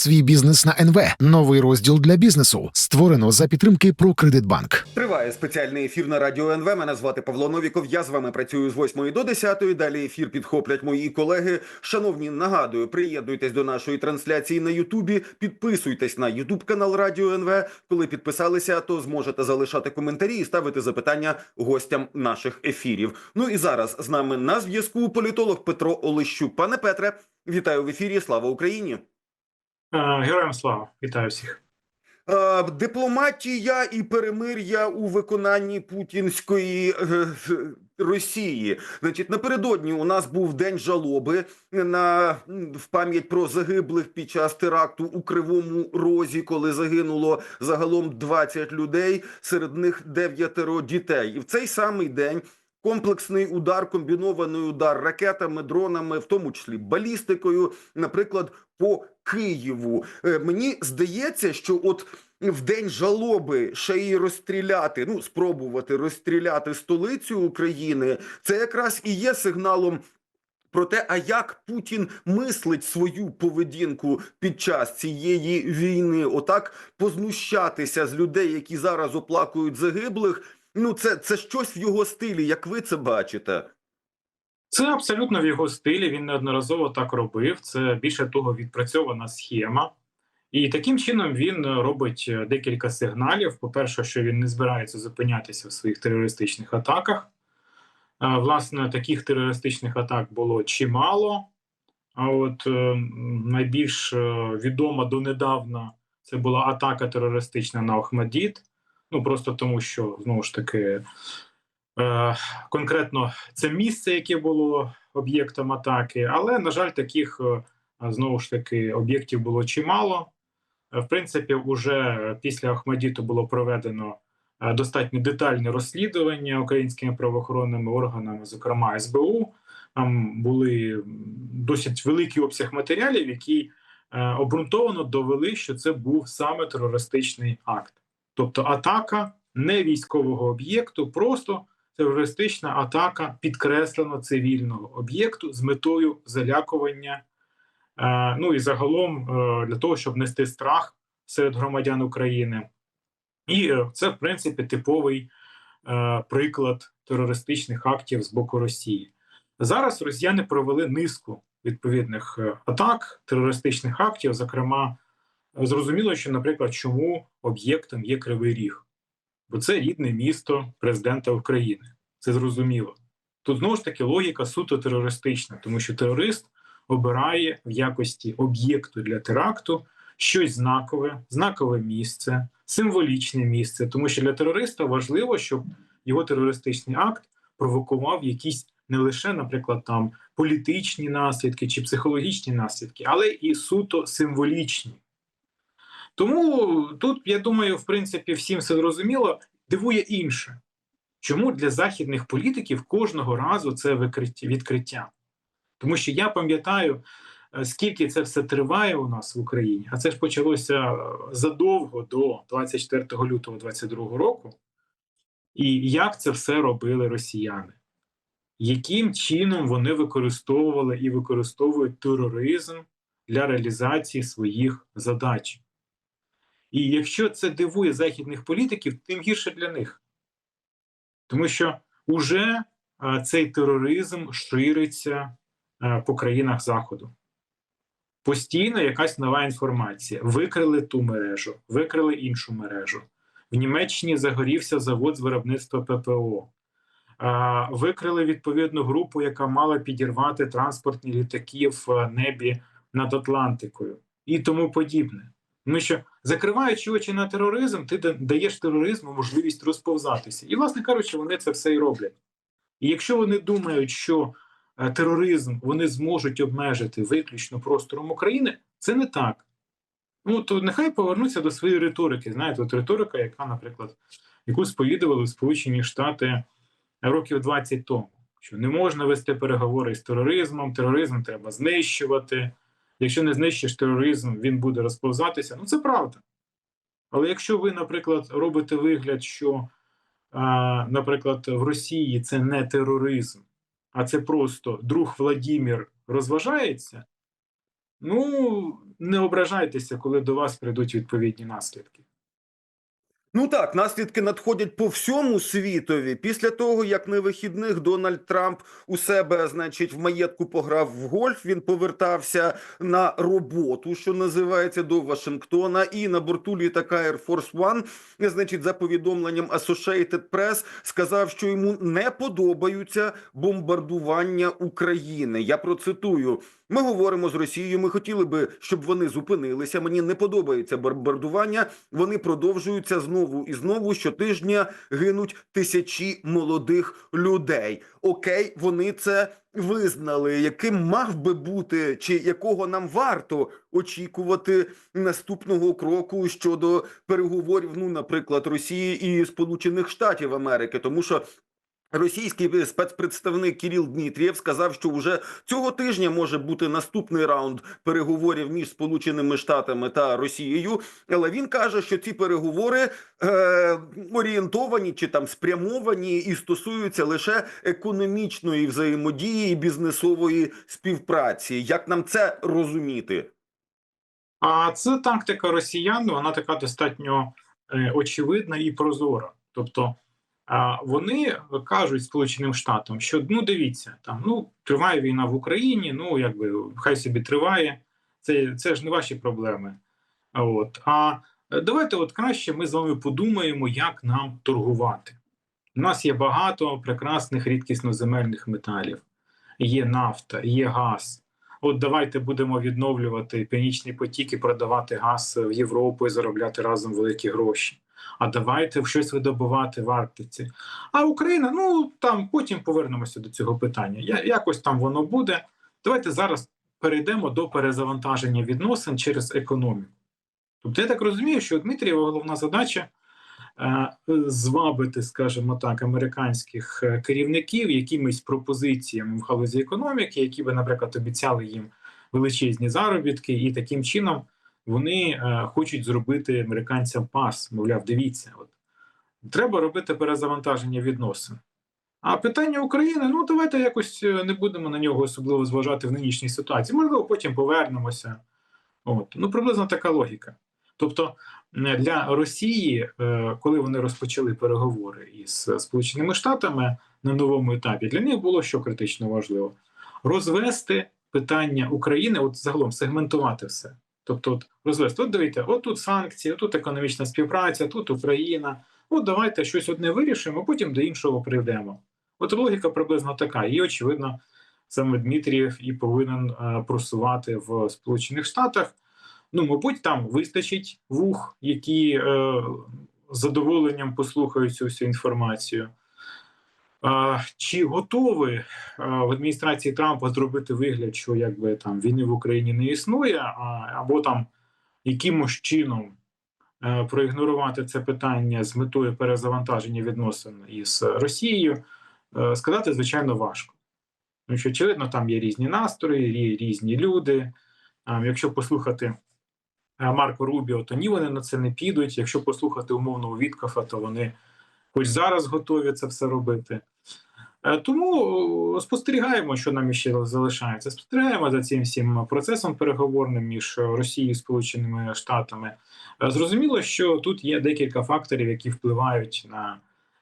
Свій бізнес на НВ. Новий розділ для бізнесу. Створено за підтримки «Прокредитбанк». Триває спеціальний ефір на радіо НВ. Мене звати Павло Новіков. Я з вами працюю з 8 до 10. Далі ефір підхоплять мої колеги. Шановні, нагадую, приєднуйтесь до нашої трансляції на Ютубі. Підписуйтесь на Ютуб канал Радіо НВ. Коли підписалися, то зможете залишати коментарі і ставити запитання гостям наших ефірів. Ну і зараз з нами на зв'язку політолог Петро Олещук. Пане Петре, вітаю в ефірі. Слава Україні! Е, Героям слава, вітаю всіх. Е, Дипломатія і перемир'я у виконанні путінської е, Росії. Значить, напередодні у нас був день жалоби на в пам'ять про загиблих під час теракту у Кривому Розі, коли загинуло загалом 20 людей, серед них дев'ятеро дітей. І в цей самий день. Комплексний удар, комбінований удар ракетами, дронами, в тому числі балістикою, наприклад, по Києву. Е, Мені здається, що от в день жалоби ще й розстріляти, ну спробувати розстріляти столицю України, це якраз і є сигналом. Про те, а як Путін мислить свою поведінку під час цієї війни, отак познущатися з людей, які зараз оплакують загиблих. Ну, це, це щось в його стилі, як ви це бачите. Це абсолютно в його стилі. Він неодноразово так робив. Це більше того, відпрацьована схема. І таким чином він робить е, декілька сигналів. По-перше, що він не збирається зупинятися в своїх терористичних атаках. Е, Власне, таких терористичних атак було чимало. А от е, найбільш відома донедавна це була атака терористична на Охмадіт. Ну просто тому, що знову ж таки конкретно це місце, яке було об'єктом атаки, але на жаль, таких е, знову ж таки об'єктів було чимало. Е, В принципі, уже після Ахмадіту було проведено е, достатньо детальне розслідування українськими правоохоронними органами, зокрема СБУ. Там були досить великий обсяг матеріалів, які е, обґрунтовано довели, що це був саме терористичний акт. Тобто атака не військового об'єкту, просто терористична атака підкреслено цивільного об'єкту з метою залякування. е, Ну і загалом е, для того, щоб нести страх серед громадян України. І е, це, в принципі, типовий приклад терористичних актів з боку Росії. Зараз росіяни провели низку відповідних атак, терористичних актів, зокрема, Зрозуміло, що, наприклад, чому об'єктом є Кривий Ріг, бо це рідне місто президента України. Це зрозуміло. Тут знову ж таки логіка суто терористична, тому що терорист обирає в якості об'єкту для теракту щось знакове, знакове місце, символічне місце, тому що для терориста важливо, щоб його терористичний акт провокував якісь не лише, наприклад, там політичні наслідки чи психологічні наслідки, але і суто символічні. Тому тут, я думаю, в принципі, всім все зрозуміло. Дивує інше. Чому для західних політиків кожного разу це відкриття? Тому що я пам'ятаю, е, скільки це все триває у нас в Україні, а це ж почалося е, задовго до 24 лютого 2022 року. І як це все робили росіяни? Яким чином вони використовували і використовують тероризм для реалізації своїх задач? І якщо це дивує західних політиків, тим гірше для них. Тому що уже цей тероризм шириться по країнах Заходу. Постійно якась нова інформація. Викрили ту мережу, викрили іншу мережу. В Німеччині загорівся завод з виробництва ППО. Викрили відповідну групу, яка мала підірвати транспортні літаки в небі над Атлантикою і тому подібне. Тому що закриваючи очі на тероризм, ти даєш тероризму можливість розповзатися. І, власне кажучи, вони це все і роблять. І якщо вони думають, що е, тероризм вони зможуть обмежити виключно простором України, це не так. Ну то нехай повернуться до своєї риторики. Знаєте, от риторика, яка, наприклад, яку сповідували Сполучені Штати років 20 тому, що не можна вести переговори з тероризмом, тероризм треба знищувати. Якщо не знищиш тероризм, він буде розповзатися. Ну це правда. Але якщо ви, наприклад, робите вигляд, що, наприклад, в Росії це не тероризм, а це просто друг Владімір розважається, ну не ображайтеся, коли до вас прийдуть відповідні наслідки. Ну так, наслідки надходять по всьому світові. Після того, як на вихідних Дональд Трамп у себе, значить, в маєтку пограв в гольф, він повертався на роботу, що називається до Вашингтона, і на борту літака Air Force One, значить, за повідомленням Associated Press, сказав, що йому не подобаються бомбардування України. Я процитую. Ми говоримо з Росією. Ми хотіли би, щоб вони зупинилися. Мені не подобається бомбардування. Вони продовжуються знову і знову. Щотижня гинуть тисячі молодих людей. Окей, вони це визнали. Яким мав би бути, чи якого нам варто очікувати наступного кроку щодо переговорів? Ну, наприклад, Росії і Сполучених Штатів Америки, тому що. Російський спецпредставник Кіріл Дмитрієв сказав, що вже цього тижня може бути наступний раунд переговорів між Сполученими Штатами та Росією. Але він каже, що ці переговори е, орієнтовані чи там спрямовані і стосуються лише економічної взаємодії і бізнесової співпраці. Як нам це розуміти? А це тактика росіян, вона така достатньо е, очевидна і прозора. Тобто вони кажуть Сполученим Штатам, що ну дивіться, там ну триває війна в Україні, ну якби хай собі триває, це, це ж не ваші проблеми. От а е, давайте, от краще ми з вами подумаємо, як нам торгувати. У нас є багато прекрасних рідкісноземельних металів, є нафта, є газ. От давайте будемо відновлювати північний потік і продавати газ в Європу і заробляти разом великі гроші. А давайте щось видобувати в Арктиці. А Україна, ну там потім повернемося до цього питання. Я, якось там воно буде. Давайте зараз перейдемо до перезавантаження відносин через економіку. Тобто, я так розумію, що Дмитрієва головна задача е, звабити, скажімо так, американських е, керівників якимись пропозиціями в галузі економіки, які би, наприклад, обіцяли їм величезні заробітки, і таким чином вони е, хочуть зробити американцям пас. Мовляв, дивіться, от треба робити перезавантаження відносин. А питання України, ну давайте якось е, не будемо на нього особливо зважати в нинішній ситуації. Можливо, потім повернемося. От ну приблизно така логіка. Тобто для Росії, е, коли вони розпочали переговори із Сполученими Штатами на новому етапі, для них було що критично важливо розвести питання України, от загалом сегментувати все. Тобто, от розвести, от дивіться, от санкції, тут економічна співпраця, тут Україна. От давайте щось одне вирішимо, потім до іншого прийдемо. От логіка приблизно така. І очевидно, саме Дмитрієв і повинен е, просувати в Сполучених Штатах. Ну, мабуть, там вистачить вух, які е, з задоволенням послухають цю всю інформацію. Е, чи готові е, в адміністрації Трампа зробити вигляд, що якби там війни в Україні не існує, або там якимось чином е, проігнорувати це питання з метою перезавантаження відносин із Росією, е, сказати звичайно важко. Тому що, очевидно, там є різні настрої, різні люди. Якщо послухати е, Марко Рубіо, то ні, вони на це не підуть. Якщо послухати умовного Віткафа, то вони хоч зараз готові це все робити. Е, Тому спостерігаємо, що нам ще залишається. Спостерігаємо за цим всім процесом переговорним між Росією і Сполученими Штатами. Е, Зрозуміло, що тут є декілька факторів, які впливають на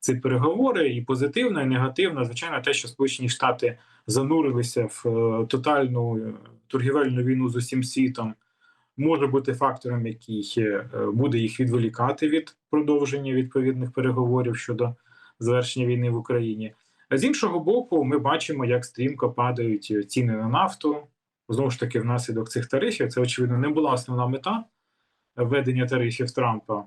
ці переговори, і позитивно, і негативно. Звичайно, те, що Сполучені Штати занурилися в е, тотальну е, торгівельну війну з усім світом, може бути фактором, який е, буде їх відволікати від продовження відповідних переговорів щодо завершення війни в Україні. А з іншого боку, ми бачимо, як стрімко падають ціни на нафту. Знову ж таки, внаслідок цих тарифів. Це очевидно не була основна мета введення тарифів Трампа.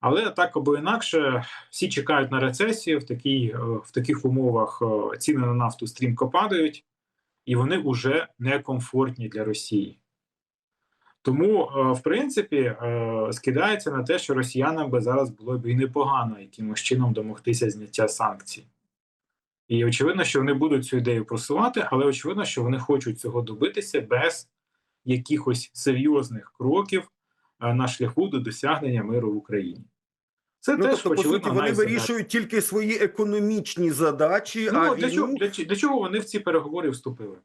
Але так або інакше, всі чекають на рецесію. В такій, е, в таких умовах е, ціни на нафту стрімко падають, і вони вже некомфортні для Росії. Тому, е, в принципі, е, скидається на те, що росіянам би зараз було б і непогано якимось чином домогтися зняття санкцій. І очевидно, що вони будуть цю ідею просувати, але очевидно, що вони хочуть цього добитися без якихось серйозних кроків е, на шляху до досягнення миру в Україні. Це Ну, теж тобто, по суті, вони вирішують тільки свої економічні задачі, Ну, а для, війну... чого, для, для чого вони в ці переговори вступили?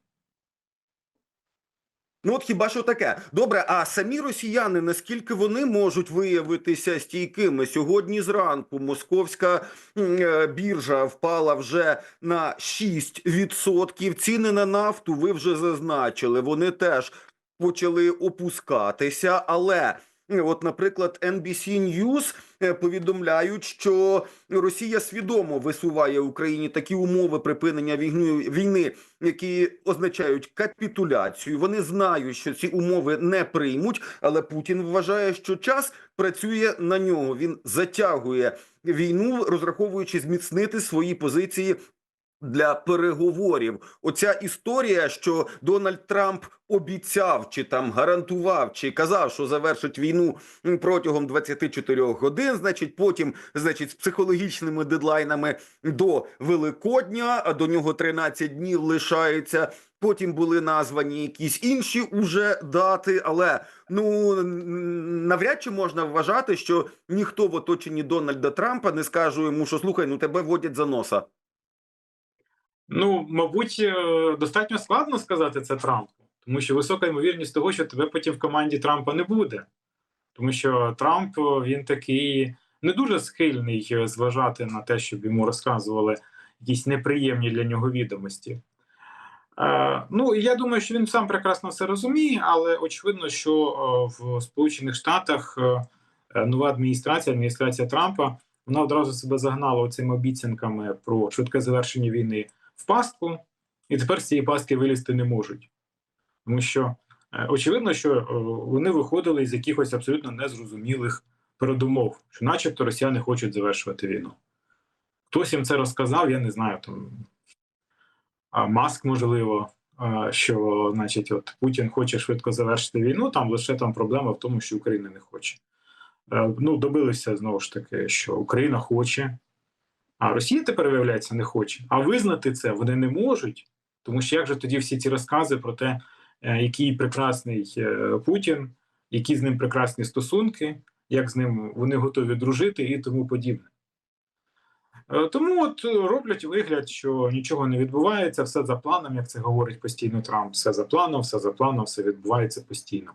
Ну от хіба що таке? Добре, а самі росіяни, наскільки вони можуть виявитися стійкими? Сьогодні зранку московська е, біржа впала вже на 6%. Ціни на нафту ви вже зазначили. Вони теж почали опускатися, але. Е, От, наприклад, NBC News е, повідомляють, що Росія свідомо висуває Україні такі умови припинення війни, війни, які означають капітуляцію. Вони знають, що ці умови не приймуть, але Путін вважає, що час працює на нього. Він затягує війну, розраховуючи зміцнити свої позиції. Для переговорів оця історія, що Дональд Трамп обіцяв чи там гарантував, чи казав, що завершить війну протягом 24 годин. Значить, потім, значить, з психологічними дедлайнами до Великодня, а до нього 13 днів лишається. Потім були названі якісь інші уже дати, але ну навряд чи можна вважати, що ніхто в оточенні Дональда Трампа не скаже йому, що слухай, ну тебе водять за носа. Ну, мабуть, е, достатньо складно сказати це Трампу, тому що висока ймовірність того, що тебе потім в команді Трампа не буде. Тому що Трамп е, він такий не дуже схильний е, зважати на те, щоб йому розказували якісь неприємні для нього відомості. Е, ну, я думаю, що він сам прекрасно все розуміє, але очевидно, що в Сполучених Штатах нова адміністрація, адміністрація Трампа, вона одразу себе загнала цими обіцянками про швидке завершення війни в пастку, і тепер з цієї пастки вилізти не можуть. Тому що е, очевидно, що е, вони виходили з якихось абсолютно незрозумілих передумов, що, начебто, росіяни хочуть завершувати війну. Хтось їм це розказав, я не знаю. Там Маск, можливо, що значить, от Путін хоче швидко завершити війну. Там лише там проблема в тому, що Україна не хоче. Е, Ну, добилися знову ж таки, що Україна хоче, а Росія тепер, виявляється, не хоче. А визнати це вони не можуть, тому що як же тоді всі ці розкази про те, е, який прекрасний е, Путін, які з ним прекрасні стосунки, як з ним вони готові дружити і тому подібне. Е, Тому от роблять вигляд, що нічого не відбувається, все за планом, як це говорить постійно Трамп. Все за планом, все за планом, все відбувається постійно.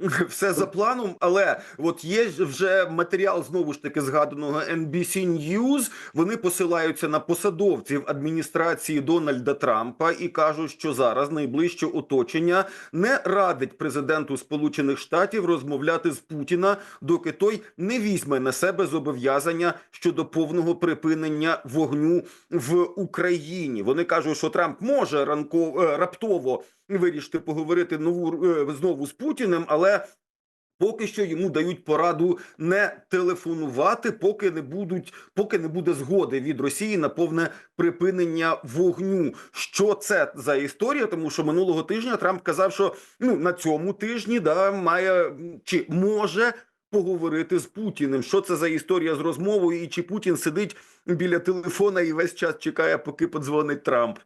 Все за планом, але от є вже матеріал знову ж таки згаданого NBC News. Вони посилаються на посадовців адміністрації Дональда Трампа і кажуть, що зараз найближче оточення не радить президенту Сполучених Штатів розмовляти з Путіна, доки той не візьме на себе зобов'язання щодо повного припинення вогню в Україні. Вони кажуть, що Трамп може ранко е, раптово вирішити поговорити нову е, знову з Путіним, але поки що йому дають пораду не телефонувати, поки не будуть, поки не буде згоди від Росії на повне припинення вогню. Що це за історія? Тому що минулого тижня Трамп казав, що ну на цьому тижні да має чи може. Поговорити з Путіним, що це за історія з розмовою, і чи Путін сидить біля телефона і весь час чекає, поки подзвонить Трамп.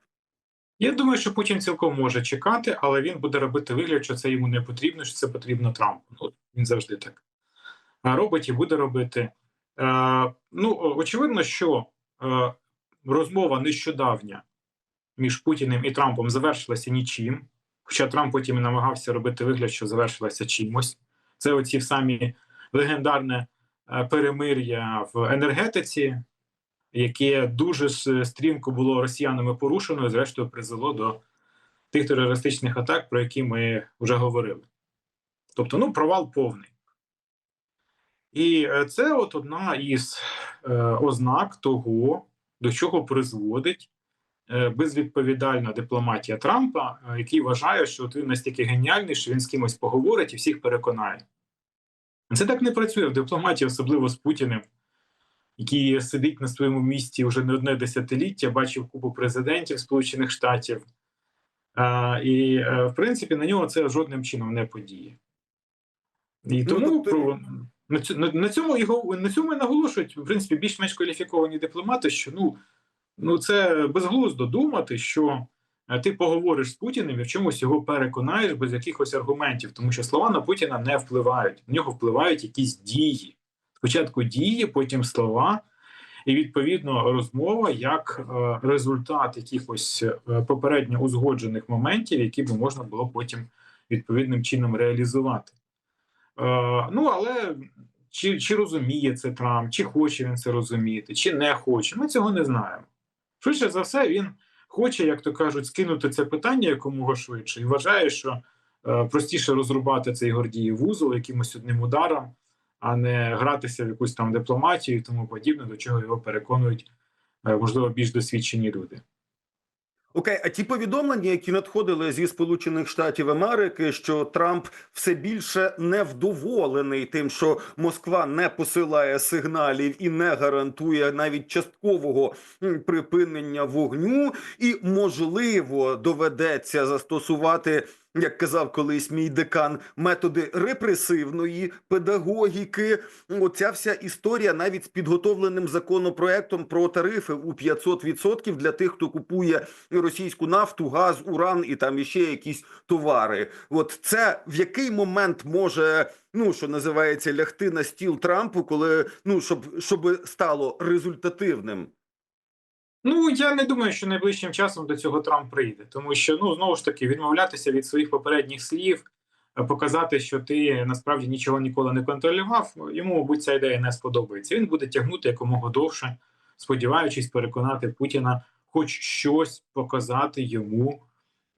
Я думаю, що Путін цілком може чекати, але він буде робити вигляд, що це йому не потрібно, що це потрібно Трампу. Ну, він завжди так робить і буде робити. Е, ну, очевидно, що е, розмова нещодавня між Путіним і Трампом завершилася нічим. Хоча Трамп потім і намагався робити вигляд, що завершилася чимось. Це оці самі легендарне перемир'я в енергетиці, яке дуже стрімко було росіянами порушено, і зрештою призвело до тих терористичних атак, про які ми вже говорили. Тобто, ну, провал повний. І е, це от одна із е, ознак того, до чого призводить е, безвідповідальна дипломатія Трампа, який вважає, що от він настільки геніальний, що він з кимось поговорить і всіх переконає. Це так не працює в дипломатії, особливо з Путіним який сидить на своєму місці вже не одне десятиліття, бачив купу президентів Сполучених Штатів, а, і, е, в принципі, на нього це жодним чином не подіє. І Ну, тому тобто- про, на, цю- на, цьому його на цьому і наголошують, в принципі, більш-менш кваліфіковані дипломати, що ну, ну це безглуздо думати, що е, ти поговориш з Путіним і в чомусь його переконаєш без якихось аргументів, тому що слова на Путіна не впливають, на нього впливають якісь дії спочатку дії, потім слова, і відповідно розмова як е, результат якихось е, попередньо узгоджених моментів, які би можна було потім відповідним чином реалізувати. Е, ну але чи, чи розуміє це Трамп, чи хоче він це розуміти, чи не хоче, ми цього не знаємо. Швидше за все, він хоче, як то кажуть, скинути це питання якомога швидше і вважає, що простіше розрубати цей Гордіїв вузол якимось одним ударом, а не гратися в якусь там дипломатію і тому подібне, до чого його переконують, е, можливо, більш досвідчені люди. Окей, а ті повідомлення, які надходили зі Сполучених Штатів Америки, що Трамп все більше невдоволений тим, що Москва не посилає сигналів і не гарантує навіть часткового припинення вогню, і можливо доведеться застосувати. Як казав колись мій декан, методи репресивної педагогіки. Оця вся історія навіть з підготовленим законопроектом про тарифи у 500% для тих, хто купує російську нафту, газ, уран і там іще якісь товари. От це в який момент може, ну що називається, лягти на стіл Трампу, коли ну щоб, щоб стало результативним. Ну я не думаю, що найближчим часом до цього Трамп прийде, тому що ну знову ж таки відмовлятися від своїх попередніх слів, е, показати, що ти насправді нічого ніколи не контролював. Йому, мабуть, ця ідея не сподобається. Він буде тягнути якомога довше, сподіваючись переконати Путіна, хоч щось показати йому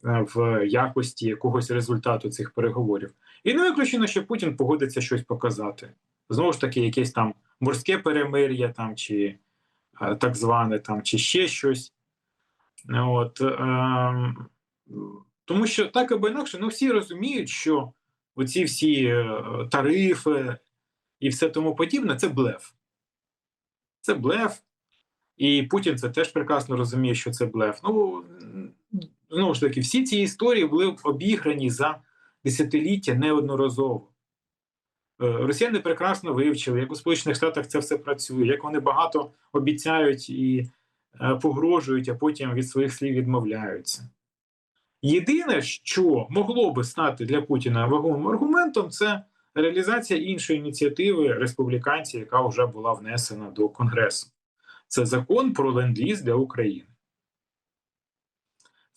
е, в якості якогось результату цих переговорів. І не виключено, що Путін погодиться щось показати. Знову ж таки, якесь там морське перемир'я там чи так зване там, чи ще щось. От, е, тому що так або інакше, ну всі розуміють, що оці всі е, тарифи і все тому подібне це блеф. Це блеф. І Путін це теж прекрасно розуміє, що це блеф. Ну, знову ж таки, всі ці історії були обіграні за десятиліття неодноразово. Е, Росіяни прекрасно вивчили, як у Сполучених Штатах це все працює, як вони багато обіцяють і е, погрожують, а потім від своїх слів відмовляються. Єдине, що могло би стати для Путіна вагомим аргументом, це реалізація іншої ініціативи республіканців, яка вже була внесена до Конгресу. Це закон про ленд-ліз для України.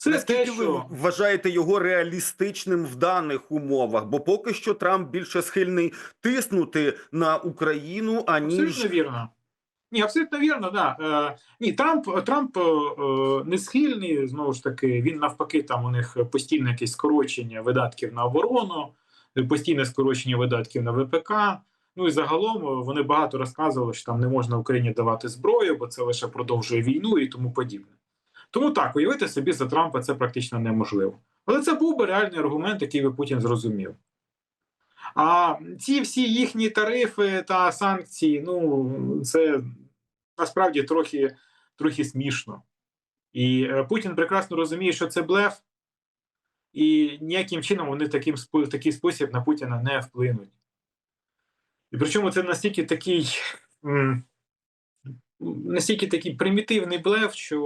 Це Наскільки те, ви вважаєте його реалістичним в даних умовах? Бо поки що Трамп більше схильний тиснути на Україну, аніж Абсолютно вірно. Ні, абсолютно вірно, да. Е, ні, Трамп, Трамп е, не схильний, знову ж таки, він навпаки, там у них постійне якесь скорочення видатків на оборону, постійне скорочення видатків на ВПК. Ну і загалом е, вони багато розказували, що там не можна Україні давати зброю, бо це лише продовжує війну і тому подібне. Тому так, уявити собі за Трампа це практично неможливо. Але це був би реальний аргумент, який би Путін зрозумів. А ці всі їхні тарифи та санкції, ну це насправді трохи, трохи смішно. І е, Путін прекрасно розуміє, що це блеф, і ніяким чином вони таким в такий спосіб на Путіна не вплинуть. І причому це настільки такий. Настільки такий примітивний блеф, що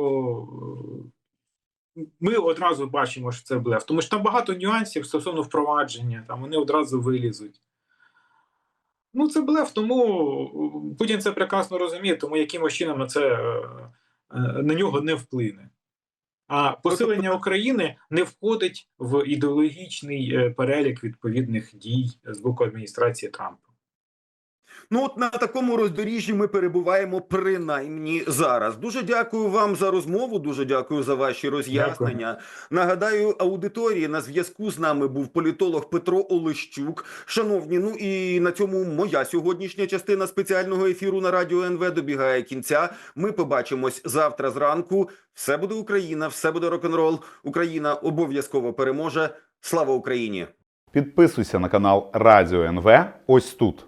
е, ми одразу бачимо, що це блеф. Тому що там багато нюансів стосовно впровадження, там вони одразу вилізуть. Ну, це блеф, тому е, Путін це прекрасно розуміє, тому якимось чином це е, на нього не вплине. А посилення України не входить в ідеологічний перелік відповідних дій з боку адміністрації Трампа. Ну, от на такому роздоріжжі ми перебуваємо принаймні зараз. Дуже дякую вам за розмову. Дуже дякую за ваші роз'яснення. Нагадаю, аудиторії на зв'язку з нами був політолог Петро Олещук. Шановні, ну і на цьому моя сьогоднішня частина спеціального ефіру на радіо НВ добігає кінця. Ми побачимось завтра зранку. Все буде Україна, все буде рок-н-рол. Україна обов'язково переможе. Слава Україні! Підписуйся на канал Радіо НВ ось тут.